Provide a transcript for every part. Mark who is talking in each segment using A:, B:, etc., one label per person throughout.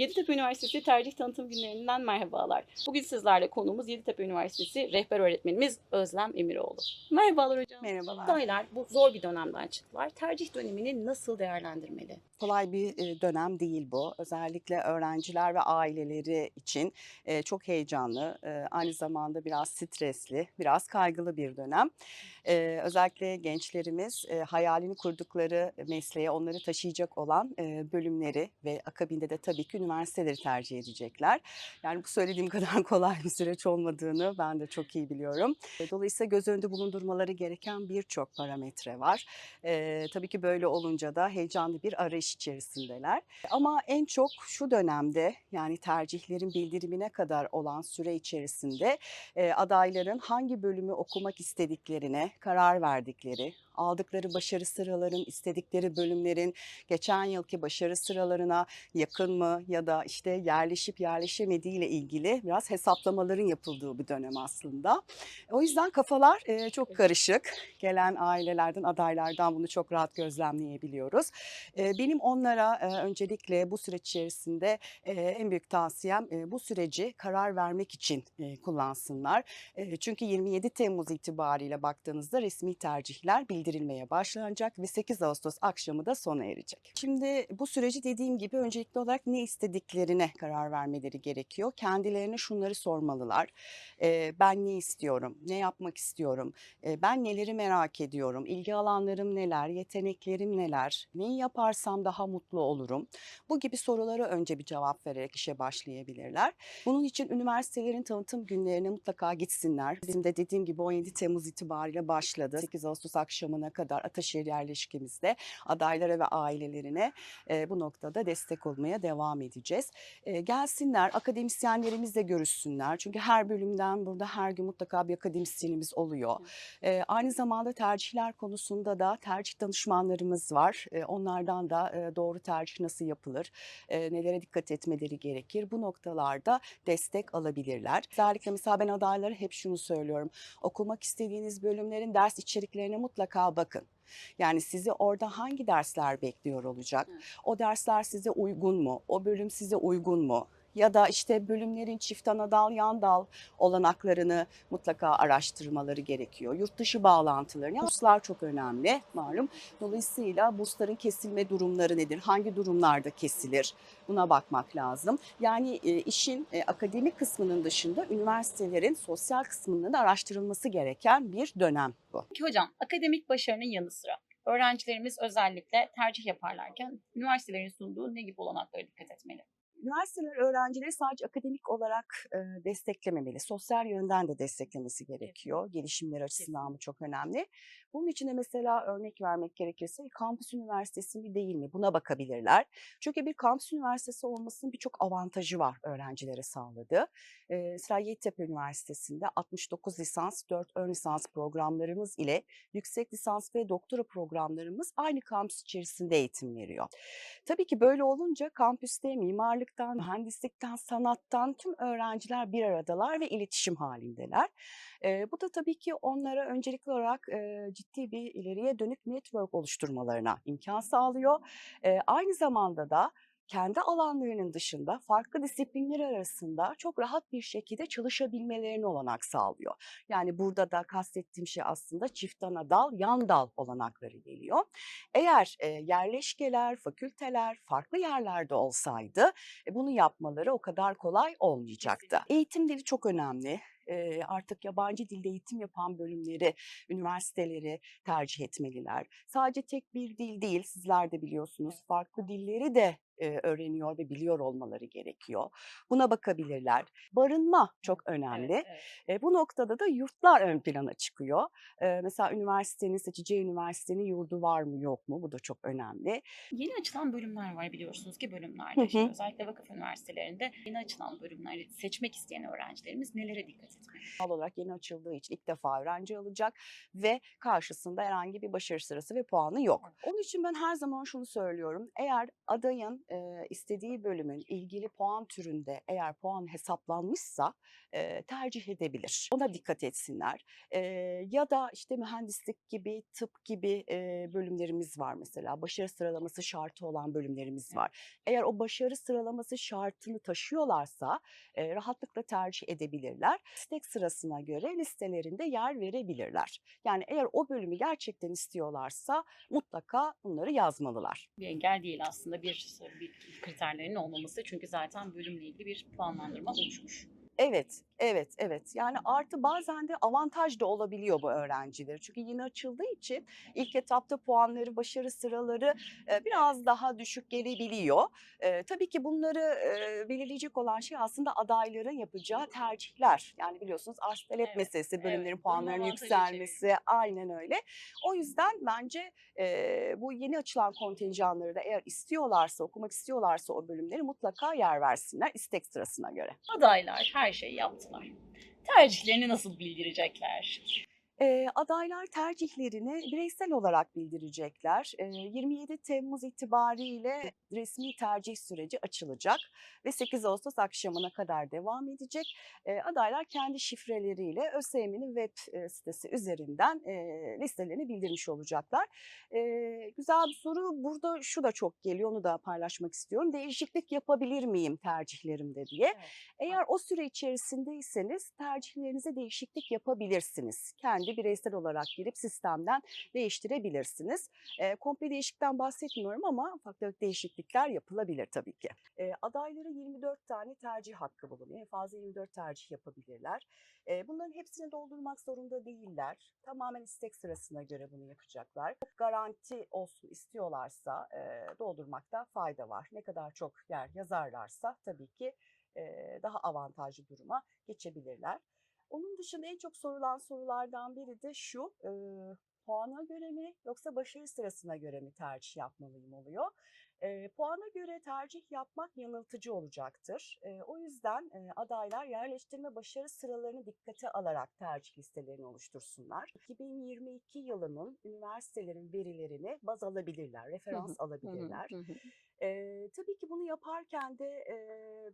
A: Yeditepe Üniversitesi Tercih Tanıtım Günlerinden merhabalar. Bugün sizlerle konuğumuz Yeditepe Üniversitesi rehber öğretmenimiz Özlem Emiroğlu. Merhabalar hocam.
B: Merhabalar.
A: Adaylar bu zor bir dönemden çıktılar. Tercih dönemini nasıl değerlendirmeli?
B: Kolay bir e, dönem değil bu. Özellikle öğrenciler ve aileleri için e, çok heyecanlı, e, aynı zamanda biraz stresli, biraz kaygılı bir dönem. Özellikle gençlerimiz hayalini kurdukları mesleğe onları taşıyacak olan bölümleri ve akabinde de tabii ki üniversiteleri tercih edecekler. Yani bu söylediğim kadar kolay bir süreç olmadığını ben de çok iyi biliyorum. E, Dolayısıyla göz önünde bulundurmaları gereken birçok parametre var. Eee, tabii ki böyle olunca da heyecanlı bir arayış içerisindeler. Ama en çok şu dönemde yani tercihlerin bildirimine kadar olan süre içerisinde eee, adayların hangi bölümü okumak istediklerine karar verdikleri, aldıkları başarı sıraların, istedikleri bölümlerin geçen yılki başarı sıralarına yakın mı ya da işte yerleşip yerleşemediği ile ilgili biraz hesaplamaların yapıldığı bir dönem aslında. O yüzden kafalar çok karışık. Gelen ailelerden, adaylardan bunu çok rahat gözlemleyebiliyoruz. Benim onlara öncelikle bu süreç içerisinde en büyük tavsiyem bu süreci karar vermek için kullansınlar. Çünkü 27 Temmuz itibariyle baktığınızda resmi tercihler bildirilmeye başlanacak ve 8 Ağustos akşamı da sona erecek. Şimdi bu süreci dediğim gibi öncelikli olarak ne istediklerine karar vermeleri gerekiyor. Kendilerine şunları sormalılar. Eee, ben ne istiyorum? Ne yapmak istiyorum? Eee, ben neleri merak ediyorum? İlgi alanlarım neler? Yeteneklerim neler? Neyi yaparsam daha mutlu olurum? Bu gibi sorulara önce bir cevap vererek işe başlayabilirler. Bunun için üniversitelerin tanıtım günlerine mutlaka gitsinler. Bizim de dediğim gibi 17 Temmuz itibariyle başladı. 8 Ağustos akşamına kadar Ataşehir yerleşkemizde adaylara ve ailelerine eee, bu noktada destek olmaya devam edeceğiz. Eee, gelsinler, akademisyenlerimizle görüşsünler. Çünkü her bölümden burada her gün mutlaka bir akademisyenimiz oluyor. Eee, aynı zamanda tercihler konusunda da tercih danışmanlarımız var. Eee, onlardan da eee, doğru tercih nasıl yapılır, eee, nelere dikkat etmeleri gerekir bu noktalarda destek alabilirler. Özellikle mesela ben adaylara hep şunu söylüyorum. Okumak istediğiniz bölümlerin ders içeriklerine mutlaka bakın. Yani sizi orada hangi dersler bekliyor olacak? O dersler size uygun mu? O bölüm size uygun mu? Ya da işte bölümlerin çift ana dal, yan dal olanaklarını mutlaka araştırmaları gerekiyor. Yurt dışı bağlantıları, yani burslar çok önemli malum. Dolayısıyla bursların kesilme durumları nedir? Hangi durumlarda kesilir? Buna bakmak lazım. Yani e, işin e, akademik kısmının dışında üniversitelerin sosyal kısmının da araştırılması gereken bir dönem bu.
A: Peki hocam akademik başarının yanı sıra öğrencilerimiz özellikle tercih yaparlarken üniversitelerin sunduğu ne gibi olanaklara dikkat etmeli?
B: Üniversiteler öğrencileri sadece akademik olarak e, desteklememeli. Sosyal yönden de desteklemesi gerekiyor. Gelişimleri açısından bu çok önemli. Bunun için de mesela örnek vermek gerekirse kampüs üniversitesi mi değil mi buna bakabilirler. Çünkü bir kampüs üniversitesi olmasının birçok avantajı var öğrencilere sağladığı. E, mesela Yeditepe Üniversitesi'nde 69 lisans, 4 ön lisans programlarımız ile yüksek lisans ve doktora programlarımız aynı kampüs içerisinde eğitim veriyor. Tabii ki böyle olunca kampüste mimarlıktan, mühendislikten, sanattan tüm öğrenciler bir aradalar ve iletişim halindeler. Eee, bu da tabii ki onlara öncelikli olarak eee, ciddi bir ileriye dönük network oluşturmalarına imkan sağlıyor. Eee, aynı zamanda da kendi alanlarının dışında farklı disiplinler arasında çok rahat bir şekilde çalışabilmelerine olanak sağlıyor. Yani burada da kastettiğim şey aslında çift ana dal, yan dal olanakları geliyor. Eğer e, yerleşkeler, fakülteler farklı yerlerde olsaydı e, bunu yapmaları o kadar kolay olmayacaktı. Eğitim dili çok önemli. E, artık yabancı dilde eğitim yapan bölümleri, üniversiteleri tercih etmeliler. Sadece tek bir dil değil, sizler de biliyorsunuz. Farklı dilleri de e, öğreniyor ve biliyor olmaları gerekiyor. Buna bakabilirler. Barınma çok önemli.
A: Evet, evet.
B: E, bu noktada da yurtlar ön plana çıkıyor. E, mesela üniversitenin, seçeceği üniversitenin yurdu var mı yok mu? Bu da çok önemli.
A: Yeni açılan bölümler var biliyorsunuz ki
B: Hı
A: bölümlerde.
B: hı.
A: işte özellikle vakıf üniversitelerinde yeni açılan bölümleri seçmek isteyen öğrencilerimiz nelere dikkat etmeli?
B: Doğal olarak yeni açıldığı için ilk defa öğrenci alacak ve karşısında herhangi bir başarı sırası ve puanı yok. Onun için ben her zaman şunu söylüyorum. Eğer adayın e, istediği bölümün ilgili puan türünde eğer puan hesaplanmışsa e, tercih edebilir. Ona dikkat etsinler. E, ya da işte mühendislik gibi, tıp gibi e, bölümlerimiz var mesela. Başarı sıralaması şartı olan bölümlerimiz var. Eğer o başarı sıralaması şartını taşıyorlarsa e, rahatlıkla tercih edebilirler. İstek sırasına göre listelerinde yer verebilirler. Yani eğer o bölümü gerçekten istiyorlarsa mutlaka bunları yazmalılar.
A: Bir engel değil aslında bir, bir kriterlerin olmaması. Çünkü zaten bölümle ilgili bir puanlandırma oluşmuş.
B: Evet, evet, evet. Yani artı bazen de avantaj da olabiliyor bu öğrenciler. Çünkü yeni açıldığı için ilk etapta puanları, başarı sıraları biraz daha düşük gelebiliyor. Tabii ki bunları belirleyecek olan şey aslında adayların yapacağı tercihler. Yani biliyorsunuz arz talep
A: Evet,
B: meselesi,
A: evet.
B: bölümlerin
A: Bunun
B: puanlarının yükselmesi. Aynen öyle. O yüzden bence bu yeni açılan kontenjanları da eğer istiyorlarsa, okumak istiyorlarsa o bölümleri mutlaka yer versinler istek sırasına göre.
A: Adaylar her şeyi yaptılar. Tercihlerini nasıl bildirecekler?
B: Eee, adaylar tercihlerini bireysel olarak bildirecekler. Eee, 27 Temmuz itibariyle resmi tercih süreci açılacak ve 8 Ağustos akşamına kadar devam edecek. Eee, adaylar kendi şifreleriyle ÖSYM'nin web sitesi üzerinden eee, listelerini bildirmiş olacaklar. Eee, güzel bir soru. Burada şu da çok geliyor, onu da paylaşmak istiyorum. Değişiklik yapabilir miyim tercihlerimde diye.
A: Evet.
B: Eğer o süre içerisindeyseniz tercihlerinize değişiklik yapabilirsiniz. Kendi bireysel olarak girip sistemden değiştirebilirsiniz. E, komple değişiklikten bahsetmiyorum ama tefek değişiklikler yapılabilir tabii ki. E, adayların 24 tane tercih hakkı bulunuyor. En fazla 24 tercih yapabilirler. E, bunların hepsini doldurmak zorunda değiller. Tamamen istek sırasına göre bunu yapacaklar. Garanti olsun istiyorlarsa e, doldurmakta fayda var. Ne kadar çok yer yazarlarsa tabii ki daha avantajlı duruma geçebilirler. Onun dışında en çok sorulan sorulardan biri de şu, e, puana göre mi yoksa başarı sırasına göre mi tercih yapmalıyım oluyor. E, puana göre tercih yapmak yanıltıcı olacaktır. E, o yüzden e, adaylar yerleştirme başarı sıralarını dikkate alarak tercih listelerini oluştursunlar. 2022 yılının üniversitelerin verilerini baz alabilirler, referans alabilirler. Eee, tabii ki bunu yaparken de eee,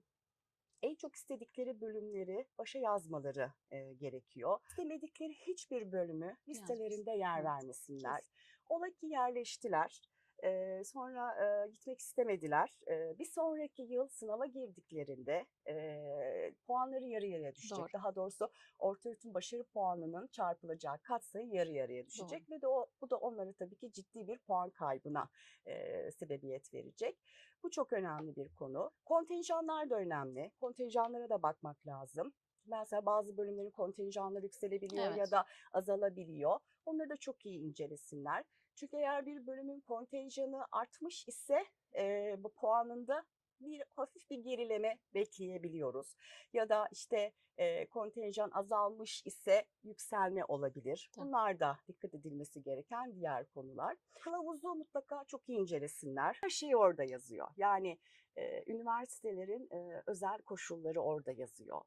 B: en çok istedikleri bölümleri başa yazmaları eee, gerekiyor. İstemedikleri hiçbir bölümü listelerinde yer vermesinler. Ola ki yerleştiler. Eee, sonra eee, gitmek istemediler. Eee, bir sonraki yıl sınava girdiklerinde eee, puanları yarı yarıya düşecek.
A: Doğru.
B: Daha doğrusu ortaöğretim başarı puanının çarpılacağı katsayı yarı yarıya düşecek ve de o, bu da onlara tabii ki ciddi bir puan kaybına eee, sebebiyet verecek. Bu çok önemli bir konu. Kontenjanlar da önemli. Kontenjanlara da bakmak lazım. Mesela bazı bölümlerin kontenjanları yükselebiliyor ya
A: Evet.
B: da azalabiliyor. Onları da çok iyi incelesinler. Çünkü eğer bir bölümün kontenjanı artmış ise eee, bu puanında bir hafif bir gerileme bekleyebiliyoruz. Ya da işte eee, kontenjan azalmış ise yükselme olabilir.
A: Tabii.
B: Bunlar da dikkat edilmesi gereken diğer konular. Kılavuzu mutlaka çok iyi incelesinler. Her şey orada yazıyor. Yani e, üniversitelerin e, özel koşulları orada yazıyor.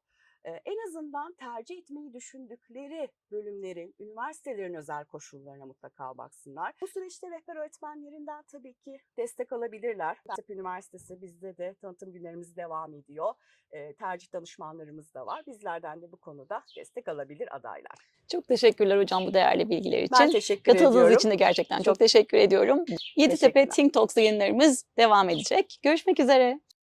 B: En azından tercih etmeyi düşündükleri bölümlerin, üniversitelerin özel koşullarına mutlaka baksınlar. Bu süreçte rehber öğretmenlerinden tabii ki destek alabilirler. Gaziantep Üniversitesi bizde de tanıtım günlerimiz devam ediyor. E, tercih danışmanlarımız da var. Bizlerden de bu konuda destek alabilir adaylar.
A: Çok teşekkürler hocam bu değerli bilgiler için.
B: Ben teşekkür
A: Katıldığınız
B: ediyorum.
A: için de gerçekten çok,
B: Çok
A: teşekkür ediyorum. Yeditepe. Think Talks yayınlarımız devam edecek. Görüşmek üzere.